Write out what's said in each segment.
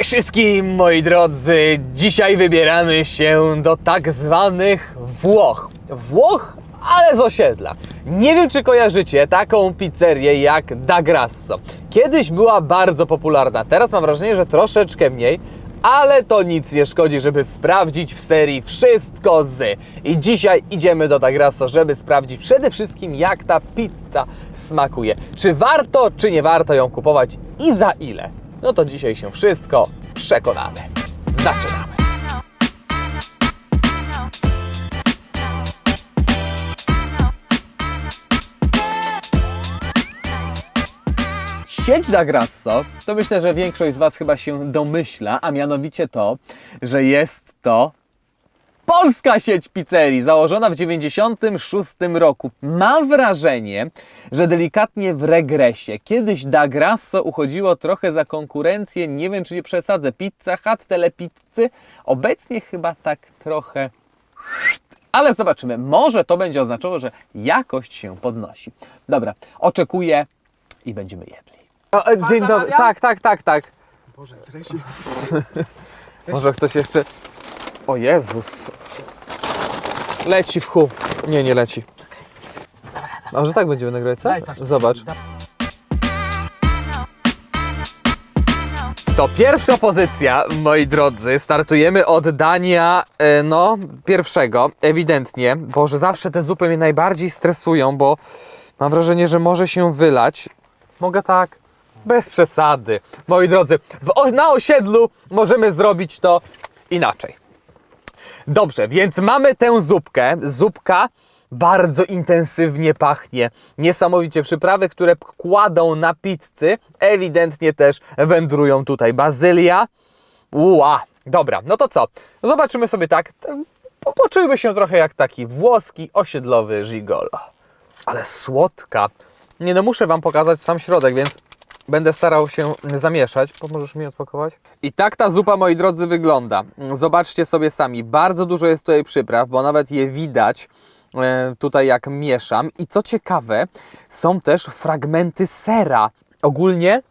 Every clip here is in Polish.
Cześć wszystkim moi drodzy! Dzisiaj wybieramy się do tak zwanych Włoch. Włoch, ale z osiedla. Nie wiem czy kojarzycie taką pizzerię jak Da Grasso. Kiedyś była bardzo popularna, teraz mam wrażenie, że troszeczkę mniej, ale to nic nie szkodzi, żeby sprawdzić w serii wszystko z. I dzisiaj idziemy do Da Grasso, żeby sprawdzić przede wszystkim jak ta pizza smakuje. Czy warto, czy nie warto ją kupować i za ile? No to dzisiaj się wszystko przekonamy. Zaczynamy. Sieć da Grasso, to myślę, że większość z Was chyba się domyśla, a mianowicie to, że jest to polska sieć pizzerii, założona w 96 roku. Mam wrażenie, że delikatnie w regresie. Kiedyś Da Grasso uchodziło trochę za konkurencję, nie wiem czy nie przesadzę, Pizza Hut, Telepizzy. Obecnie chyba tak trochę... Ale zobaczymy, może to będzie oznaczało, że jakość się podnosi. Dobra, oczekuję i będziemy jedli. O, e, dzień dobry, tak, tak, tak, tak. Boże, treści. Może ktoś jeszcze. O Jezus. Leci w chu. Nie, nie leci. Może tak będziemy nagrywać, co? Daj tak. Zobacz. To pierwsza pozycja, moi drodzy. Startujemy od dania, e, no, pierwszego, ewidentnie. Boże, zawsze te zupy mnie najbardziej stresują, bo mam wrażenie, że może się wylać. Mogę tak? Bez przesady. Moi drodzy, w, na osiedlu możemy zrobić to inaczej. Dobrze, więc mamy tę zupkę. Zupka bardzo intensywnie pachnie. Niesamowicie przyprawy, które kładą na pizzy, ewidentnie też wędrują tutaj. Bazylia. Ua, dobra, no to co? Zobaczymy sobie tak. Poczujmy się trochę jak taki włoski osiedlowy gigolo. Ale słodka. Nie no, muszę Wam pokazać sam środek, więc będę starał się zamieszać. Pomożesz mi odpakować? I tak ta zupa, moi drodzy, wygląda. Zobaczcie sobie sami. Bardzo dużo jest tutaj przypraw, bo nawet je widać e, tutaj jak mieszam. I co ciekawe, są też fragmenty sera. Ogólnie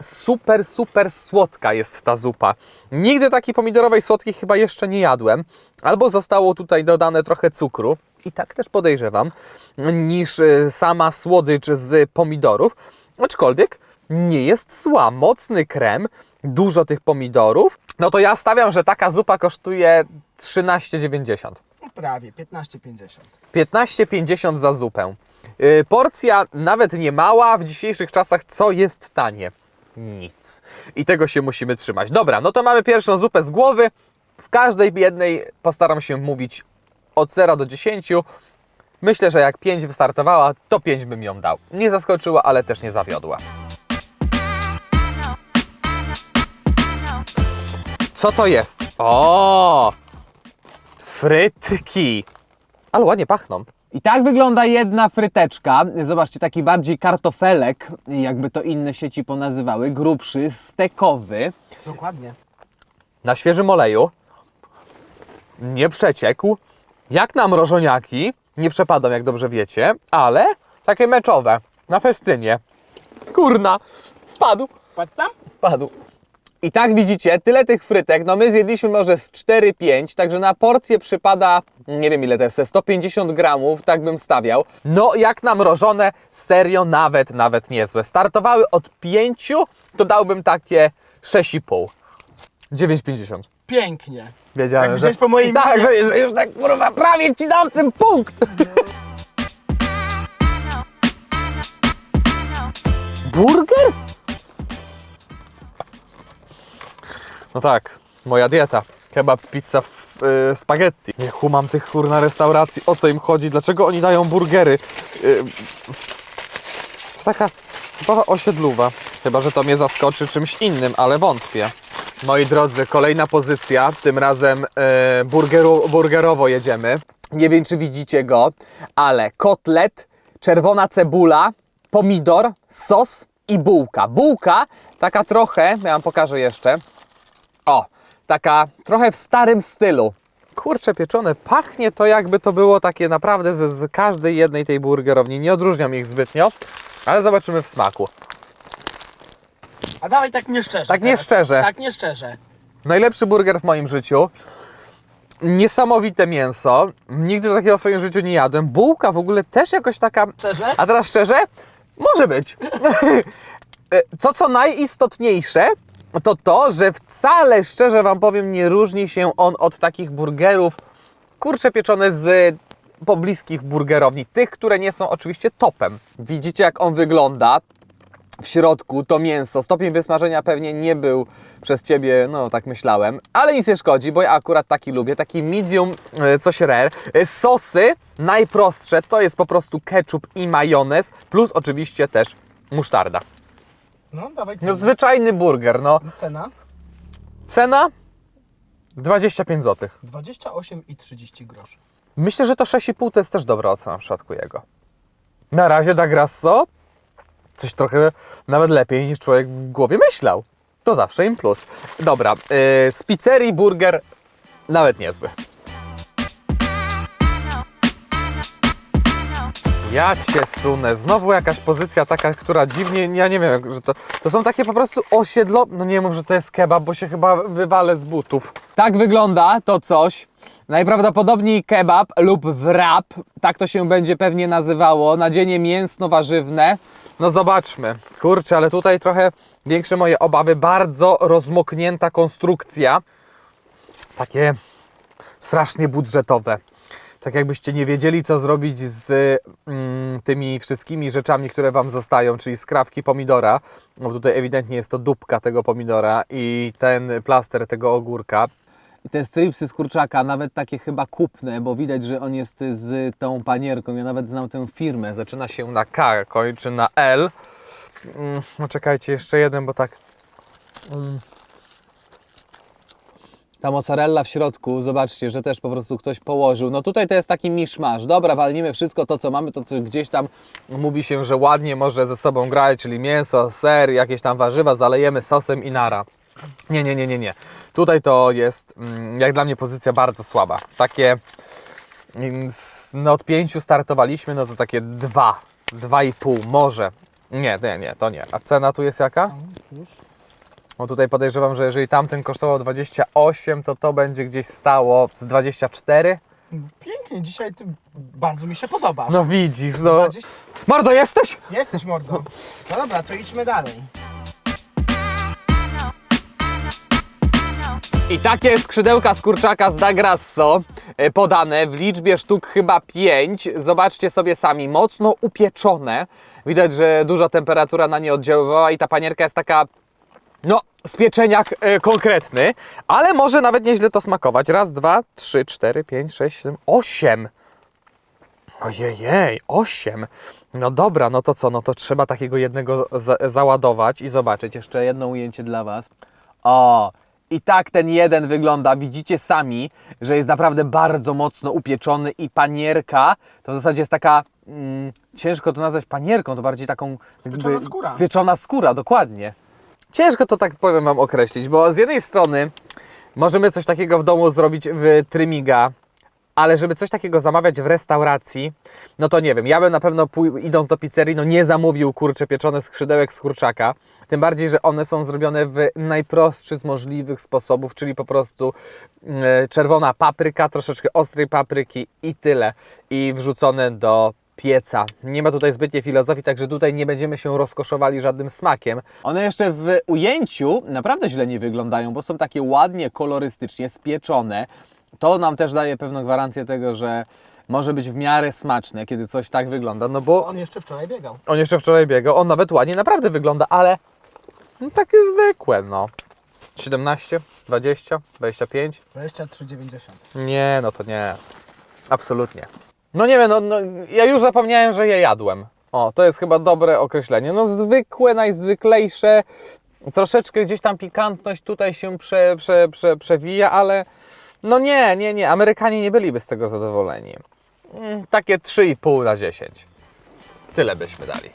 super, super słodka jest ta zupa. Nigdy takiej pomidorowej słodkiej chyba jeszcze nie jadłem. Albo zostało tutaj dodane trochę cukru. I tak też podejrzewam, niż e, sama słodycz z pomidorów. Aczkolwiek nie jest zła. Mocny krem, dużo tych pomidorów. No to ja stawiam, że taka zupa kosztuje 13,90. No prawie, 15,50. 15,50 za zupę. Yy, porcja nawet nie mała, w dzisiejszych czasach co jest tanie? Nic. I tego się musimy trzymać. Dobra, no to mamy pierwszą zupę z głowy. W każdej jednej postaram się mówić od 0 do 10. Myślę, że jak 5 wystartowała, to 5 bym ją dał. Nie zaskoczyła, ale też nie zawiodła. Co to jest? O! Frytki. Ale ładnie pachną. I tak wygląda jedna fryteczka. Zobaczcie, taki bardziej kartofelek, jakby to inne sieci ponazywały, grubszy, stekowy, Dokładnie. na świeżym oleju. Nie przeciekł. Jak na mrożoniaki. Nie przepadam, jak dobrze wiecie, ale takie meczowe, na festynie. Kurna, wpadł. Wpadł tam? Wpadł. I tak widzicie, tyle tych frytek, no my zjedliśmy może z 4-5, także na porcję przypada, nie wiem ile to jest, ze 150 gramów, tak bym stawiał. No jak na mrożone, serio nawet, nawet niezłe. Startowały od 5, to dałbym takie 6,5. 9,50. Pięknie. Wiedziałem, Tak że... widziałeś po mojej Tak, że, że już tak kurwa prawie ci dam ten punkt. No tak, moja dieta. Kebab, pizza, f- y, spaghetti. Nie kumam tych kurna restauracji. O co im chodzi? Dlaczego oni dają burgery? Y, to taka typowa osiedluwa. Chyba, że to mnie zaskoczy czymś innym, ale wątpię. Moi drodzy, kolejna pozycja. Tym razem e, burgeru, burgerowo jedziemy. Nie wiem, czy widzicie go, ale kotlet, czerwona cebula, pomidor, sos i bułka. Bułka taka trochę, ja wam pokażę jeszcze. O, taka trochę w starym stylu. Kurcze pieczone, pachnie to jakby to było takie naprawdę z, z każdej jednej tej burgerowni. Nie odróżniam ich zbytnio, ale zobaczymy w smaku. A dawaj tak nieszczerze. Tak teraz. nieszczerze. Tak nieszczerze. Najlepszy burger w moim życiu. Niesamowite mięso. Nigdy takiego w swoim życiu nie jadłem. Bułka w ogóle też jakoś taka. Szczerze? A teraz szczerze? Może być. to, co najistotniejsze, to to, że wcale, szczerze Wam powiem, nie różni się on od takich burgerów, kurcze pieczone z pobliskich burgerowni. Tych, które nie są oczywiście topem. Widzicie, jak on wygląda w środku to mięso. Stopień wysmażenia pewnie nie był przez Ciebie, no tak myślałem, ale nic nie szkodzi, bo ja akurat taki lubię, taki medium, e, coś rare. E, Sosy najprostsze to jest po prostu ketchup i majonez, plus oczywiście też musztarda. No, dawaj cenę. No zwyczajny burger, no. Cena Cena 25 zł. 28,30 groszy. Myślę, że to 6,5 to jest też dobra ocena w przypadku jego. Na razie da Grasso coś trochę nawet lepiej niż człowiek w głowie myślał. To zawsze im plus. Dobra, yy, z pizzerii burger nawet niezły. Ja cię sunę. Znowu jakaś pozycja taka, która dziwnie, ja nie wiem, że to, to są takie po prostu osiedlo... No nie mów, że to jest kebab, bo się chyba wywalę z butów. Tak wygląda to coś. Najprawdopodobniej kebab lub wrap, tak to się będzie pewnie nazywało, nadzienie mięsno-warzywne. No zobaczmy. Kurczę, ale tutaj trochę większe moje obawy. Bardzo rozmoknięta konstrukcja. Takie strasznie budżetowe. Tak jakbyście nie wiedzieli, co zrobić z mm, tymi wszystkimi rzeczami, które Wam zostają, czyli skrawki pomidora, bo tutaj ewidentnie jest to dupka tego pomidora i ten plaster tego ogórka. I te stripsy z kurczaka, nawet takie chyba kupne, bo widać, że on jest z tą panierką. Ja nawet znam tę firmę. Zaczyna się na K, kończy na L. Mm, no czekajcie, jeszcze jeden, bo tak ta mozzarella w środku, zobaczcie, że też po prostu ktoś położył. No tutaj to jest taki miszmasz. Dobra, walnimy wszystko to, co mamy, to co gdzieś tam mówi się, że ładnie może ze sobą grać, czyli mięso, ser, jakieś tam warzywa, zalejemy sosem i nara. Nie, nie, nie, nie, nie. Tutaj to jest, mm, jak dla mnie, pozycja bardzo słaba. Takie, mm, no od pięciu startowaliśmy, no to takie dwa, dwa i pół, może. Nie, nie, nie, to nie. A cena tu jest jaka? Już. Bo tutaj podejrzewam, że jeżeli tamten kosztował 28, to to będzie gdzieś stało z 24. Pięknie, dzisiaj ty bardzo mi się podoba. No widzisz, no. 20... Mordo, jesteś? Jesteś mordą. No dobra, to idźmy dalej. I takie skrzydełka z kurczaka z Dagrasso e, podane w liczbie sztuk chyba 5. Zobaczcie sobie sami, mocno upieczone. Widać, że duża temperatura na nie oddziaływała i ta panierka jest taka no, z pieczeniak e, konkretny, ale może nawet nieźle to smakować. Raz, dwa, trzy, cztery, pięć, sześć, siedem, osiem. Ojejej, osiem. No dobra, no to co, no to trzeba takiego jednego za załadować i zobaczyć. Jeszcze jedno ujęcie dla Was. O, i tak ten jeden wygląda. Widzicie sami, że jest naprawdę bardzo mocno upieczony i panierka to w zasadzie jest taka, mm, ciężko to nazwać panierką, to bardziej taką Spieczona skóra. Spieczona skóra, dokładnie. Ciężko to tak powiem Wam określić, bo z jednej strony możemy coś takiego w domu zrobić w Trymiga, ale żeby coś takiego zamawiać w restauracji, no to nie wiem, ja bym na pewno idąc do pizzerii, no nie zamówił kurcze pieczone skrzydełek z kurczaka, tym bardziej, że one są zrobione w najprostszy z możliwych sposobów, czyli po prostu e, czerwona papryka, troszeczkę ostrej papryki i tyle, i wrzucone do pieca. Nie ma tutaj zbytniej filozofii, także tutaj nie będziemy się rozkoszowali żadnym smakiem. One jeszcze w ujęciu naprawdę źle nie wyglądają, bo są takie ładnie, kolorystycznie spieczone. To nam też daje pewną gwarancję tego, że może być w miarę smaczne, kiedy coś tak wygląda, no bo On jeszcze wczoraj biegał. on jeszcze wczoraj biegał, on nawet ładnie naprawdę wygląda, ale no, takie zwykłe, no. 17, 20, 25? 23,90. Nie, no to nie. Absolutnie. No nie wiem, no, no ja już zapomniałem, że je jadłem. O, to jest chyba dobre określenie. No zwykłe, najzwyklejsze. Troszeczkę gdzieś tam pikantność tutaj się prze, prze, prze, przewija, ale no nie, nie, nie. Amerykanie nie byliby z tego zadowoleni. Mm, Takie 3,5 na 10. Tyle byśmy dali.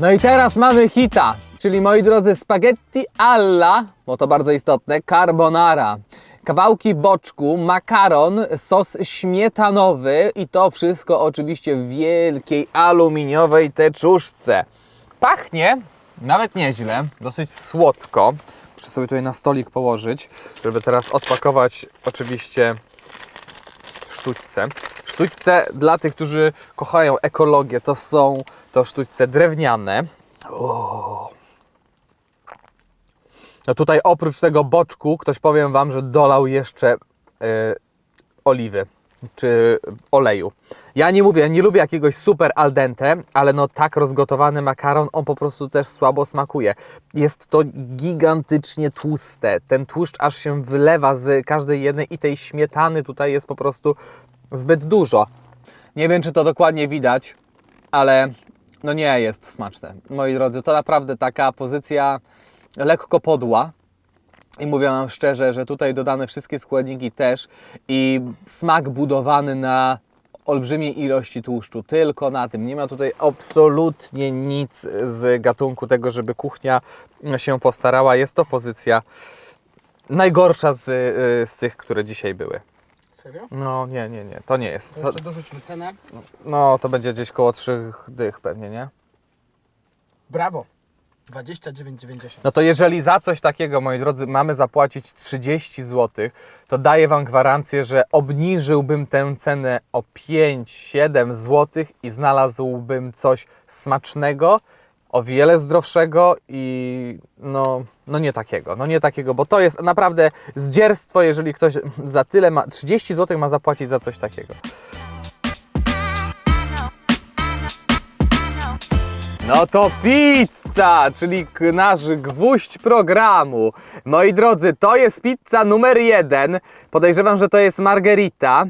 No i teraz mamy hita, czyli moi drodzy spaghetti alla, bo to bardzo istotne, carbonara. Kawałki boczku, makaron, sos śmietanowy i to wszystko oczywiście w wielkiej aluminiowej teczuszce. Pachnie nawet nieźle, dosyć słodko. Muszę sobie tutaj na stolik położyć, żeby teraz odpakować oczywiście sztućce. Sztućce dla tych, którzy kochają ekologię, to są to sztućce drewniane. No tutaj oprócz tego boczku, ktoś powiem Wam, że dolał jeszcze y, oliwy czy oleju. Ja nie mówię, nie lubię jakiegoś super al dente, ale no tak rozgotowany makaron, on po prostu też słabo smakuje. Jest to gigantycznie tłuste. Ten tłuszcz aż się wylewa z każdej jednej i tej śmietany tutaj jest po prostu zbyt dużo. Nie wiem, czy to dokładnie widać, ale no nie jest smaczne. Moi drodzy, to naprawdę taka pozycja lekko podła. I mówię Wam szczerze, że tutaj dodane wszystkie składniki też i smak budowany na olbrzymiej ilości tłuszczu, tylko na tym. Nie ma tutaj absolutnie nic z gatunku tego, żeby kuchnia się postarała. Jest to pozycja najgorsza z, z tych, które dzisiaj były. Serio? No nie, nie, nie, to nie jest. To, jeszcze dorzućmy cenę. no to będzie gdzieś koło trzech dych pewnie, nie? Brawo. 29,90. No to jeżeli za coś takiego, moi drodzy, mamy zapłacić 30 zł, to daję Wam gwarancję, że obniżyłbym tę cenę o 5-7 zł i znalazłbym coś smacznego, o wiele zdrowszego i no, no nie takiego, no nie takiego, bo to jest naprawdę zdzierstwo, jeżeli ktoś za tyle ma, 30 zł ma zapłacić za coś takiego. No to pizza, czyli nasz gwóźdź programu. Moi drodzy, to jest pizza numer jeden. Podejrzewam, że to jest margherita.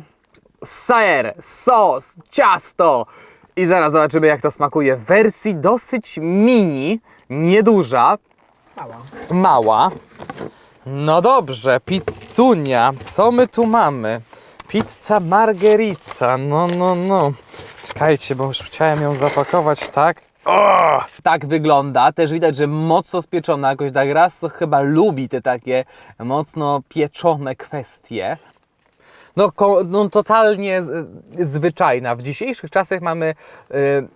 Ser, sos, ciasto. I zaraz zobaczymy, jak to smakuje w wersji dosyć mini, nieduża, Mała. mała. No dobrze, pizzunia. Co my tu mamy? Pizza margherita. No, no, no. Czekajcie, bo już chciałem ją zapakować, tak? O! Tak wygląda. Też widać, że mocno spieczona. Jakoś tak raz chyba lubi te takie mocno pieczone kwestie. No, no totalnie zwyczajna. W dzisiejszych czasach mamy y,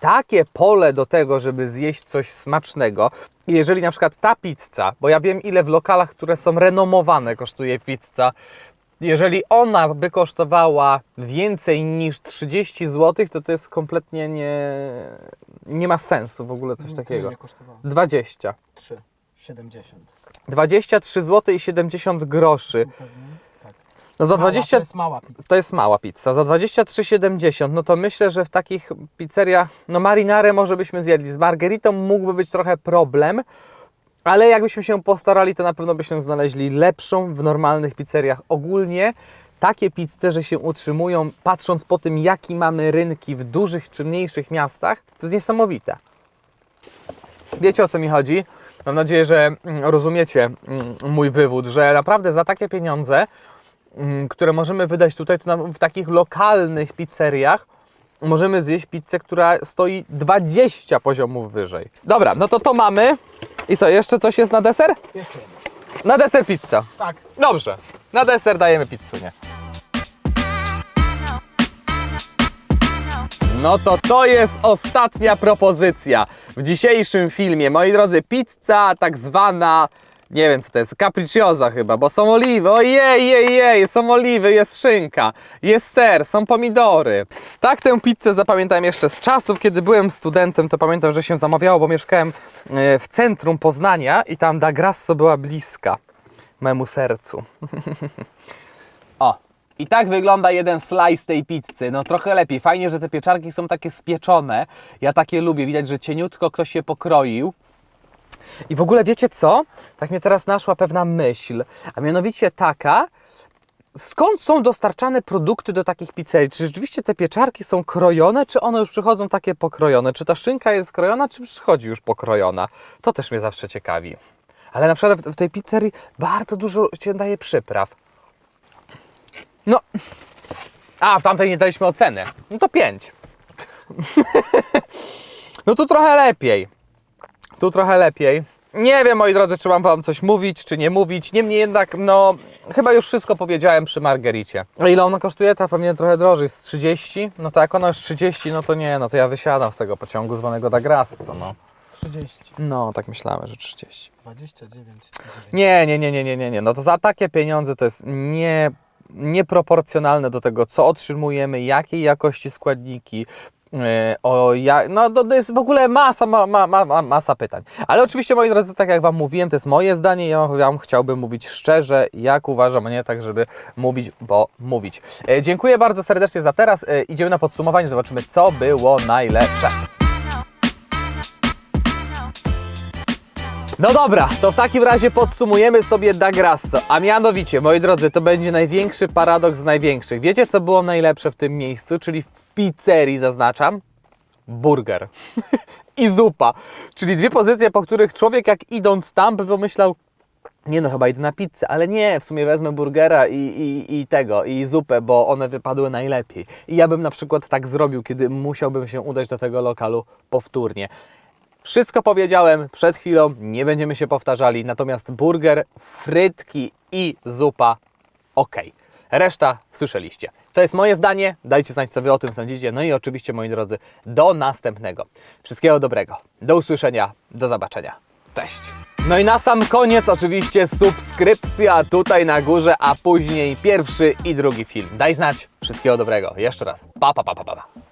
takie pole do tego, żeby zjeść coś smacznego. Jeżeli na przykład ta pizza, bo ja wiem ile w lokalach, które są renomowane kosztuje pizza, jeżeli ona by kosztowała więcej niż 30 zł, to to jest kompletnie nie, nie ma sensu w ogóle coś takiego. Nie kosztowało. 20. 3,70. 23 zł i 70 groszy. Tak. No za Mała, 20 To jest mała pizza. to jest mała pizza. Za 23,70 no to myślę, że w takich pizzeriach, no marinarę może byśmy zjedli. Z margeritą mógłby być trochę problem, ale jakbyśmy się postarali, to na pewno byśmy znaleźli lepszą w normalnych pizzeriach. Ogólnie takie pizze, że się utrzymują, patrząc po tym, jaki mamy rynki w dużych czy mniejszych miastach, to jest niesamowite. Wiecie o co mi chodzi? Mam nadzieję, że mm, rozumiecie mm, mój wywód, że naprawdę za takie pieniądze mm, które możemy wydać tutaj, to w takich lokalnych pizzeriach możemy zjeść pizzę, która stoi 20 poziomów wyżej. Dobra, no to to mamy. I co, jeszcze coś jest na deser? Jeszcze jedna. Na deser pizza. Tak. Dobrze, na deser dajemy pizzunię. No to to jest ostatnia propozycja w dzisiejszym filmie. Moi drodzy, pizza tak zwana, nie wiem co to jest, capricciosa chyba, bo są oliwy, ojej, jej, jej, są oliwy, jest szynka, jest ser, są pomidory. Tak tę pizzę zapamiętam jeszcze z czasów, kiedy byłem studentem, to pamiętam, że się zamawiało, bo mieszkałem e, w centrum Poznania i tam da Grasso była bliska memu sercu. O, i tak wygląda jeden slice tej pizzy. No trochę lepiej. Fajnie, że te pieczarki są takie spieczone. Ja takie lubię. Widać, że cieniutko ktoś się pokroił. I w ogóle wiecie co? Tak mnie teraz naszła pewna myśl, a mianowicie taka, skąd są dostarczane produkty do takich pizzerii? Czy rzeczywiście te pieczarki są krojone, czy one już przychodzą takie pokrojone? Czy ta szynka jest krojona, czy przychodzi już pokrojona? To też mnie zawsze ciekawi. Ale na przykład w- tej pizzerii bardzo dużo się daje przypraw. No. A, w tamtej nie daliśmy oceny. No to 5. no tu trochę lepiej. Tu trochę lepiej. nie wiem, moi drodzy, czy mam wam coś mówić, czy nie mówić. Niemniej jednak, no, chyba już wszystko powiedziałem przy Margericie. A ile ona kosztuje? Ta pewnie trochę drożej, z 30? No to jak ona już 30, no to nie, no to ja wysiadam z tego pociągu zwanego Da Grasso, no. 30. No, tak myślałem, że 30. 29. Nie, nie, nie, nie, nie, nie, nie. No to za takie pieniądze to jest nie, nieproporcjonalne do tego, co otrzymujemy, jakiej jakości składniki. Yy, O, ja, no to, jest w ogóle masa, ma, ma, ma, ma- masa pytań. Ale oczywiście, moi drodzy, tak jak Wam mówiłem, to jest moje zdanie. Ja Wam chciałbym mówić szczerze, jak uważam, a nie tak, żeby mówić, bo mówić. E, dziękuję bardzo serdecznie za teraz. E, idziemy na podsumowanie, zobaczymy, co było najlepsze. No dobra, to w takim razie podsumujemy sobie Da Grasso. A mianowicie, moi drodzy, to będzie największy paradoks z największych. Wiecie, co było najlepsze w tym miejscu? Czyli w pizzerii, zaznaczam? Burger. I zupa. Czyli dwie pozycje, po których człowiek jak idąc tam by pomyślał, nie no, chyba idę na pizzę, ale nie, w sumie wezmę burgera i, i, i tego, i zupę, bo one wypadły najlepiej. I ja bym na przykład tak zrobił, kiedy musiałbym się udać do tego lokalu powtórnie. Wszystko powiedziałem przed chwilą, nie będziemy się powtarzali, natomiast burger, frytki i zupa ok. Reszta słyszeliście. To jest moje zdanie, dajcie znać co Wy o tym sądzicie, no i oczywiście moi drodzy, do następnego. Wszystkiego dobrego, do usłyszenia, do zobaczenia. Cześć! No i na sam koniec oczywiście subskrypcja tutaj na górze, a później pierwszy i drugi film. Daj znać, wszystkiego dobrego. Jeszcze raz. Pa, pa, pa, pa, pa.